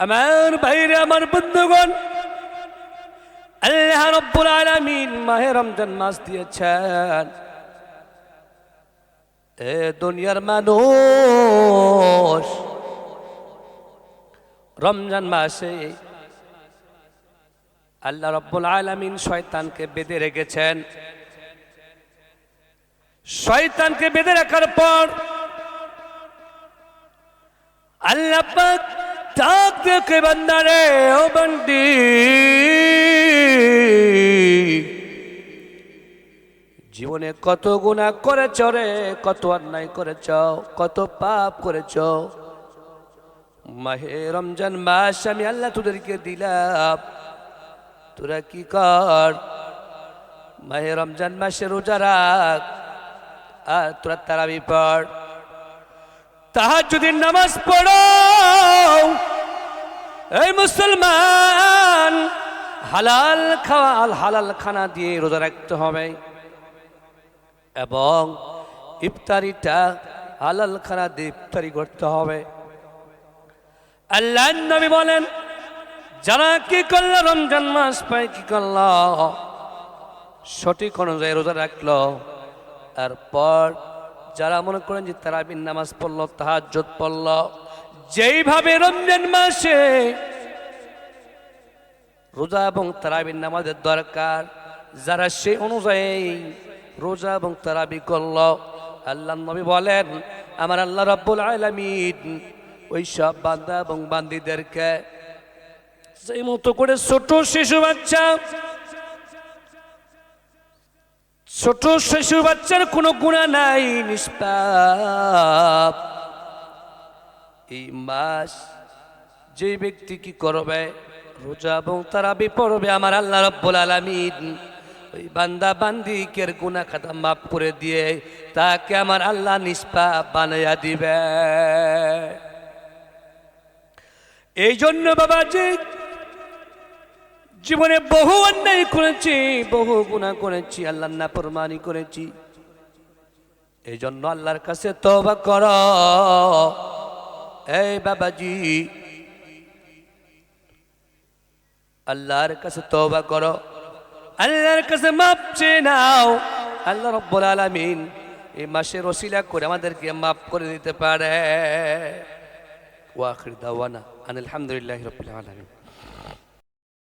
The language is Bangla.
আমার বাইরে আমার বন্ধুগণ, আল্লাহ রব্বুল আলামিন মাহে রমজান মাস দিয়েছেন। এ দুনিয়ার মানুষ, রমজান মাসে আল্লাহ রব্বুল আলামিন শয়তানকে বেঁধে রেখেছেন। শয়তানকে বেঁধে রাখার পর আল্লাহ ডাক দেখে বান্দারে, ও বান্দি। জীবনে কত গুণা করেছ রে, কত অন্যায় করেছ, কত পাপ করেছ। মাহে রমজান মাস আমি আল্লাহ তোদেরকে দিলাম। তোরা কি কর? মাহে রমজান মাসে রোজা রাখ। আর তোরা তারাবি পড়। তাহার যদি নামাজ পড়ো। এই মুসলমান, হালাল খাওয়া হালাল খানা দিয়ে রোজা রাখতে হবে। এবং ইফতারিটা হালাল খানা দিয়ে ইফতারি করতে হবে। আল্লাহ নবী বলেন, যারা কি করল রমজান মাস পায় কি করল? সঠিক অনুযায়ী রোজা রাখল। তারপর যারা মনে করেন যে তারা বিন নামাজ পড়ল তাহাজ্জত পড়ল, যেইভাবে রমজান মাসে রোজা এবং তারাবির নামাজের দরকার, যারা সেই অনুযায়ী রোজা এবং তারাবি করল, আল্লাহ নবী বলেন, আমার আল্লাহ রাব্বুল আলামিন ওই সব বান্দা এবং বান্দিদেরকে সেই মতো করে ছোট শিশু বাচ্চা ছোট শিশু বাচ্চার কোনো গুণা নাই, নিষ্পাপ। এই মাস যে ব্যক্তি কি করবে? রোজা এবং তারাবি পড়বে আমার আল্লাহ রব্বুল আলামিন। ওই বান্দা বান্দিকের গুনাহ খাতা মাফ করে দিয়ে তাকে আমার আল্লাহ নিষ্পাপ বানাইয়া দিবে। এই জন্য বাবা বাবাজি জীবনে বহু অন্যায় করেছি, বহু গুণা করেছি আল্লাহ নাফরমানি করেছি। এই জন্য আল্লাহর কাছে তবা কর। এই বাবাজি, আল্লাহর কাছে তবা করো। আল্লাহর কাছে মাপ চেয়ে নাও। আল্লাহ রব্বুল আলামিন এই মাসে ওসিলা করে আমাদেরকে মাফ করে দিতে পারে। ওয়াখির দাওয়ানা আনিল হামদুলিল্লাহি রাব্বিল আলামিন।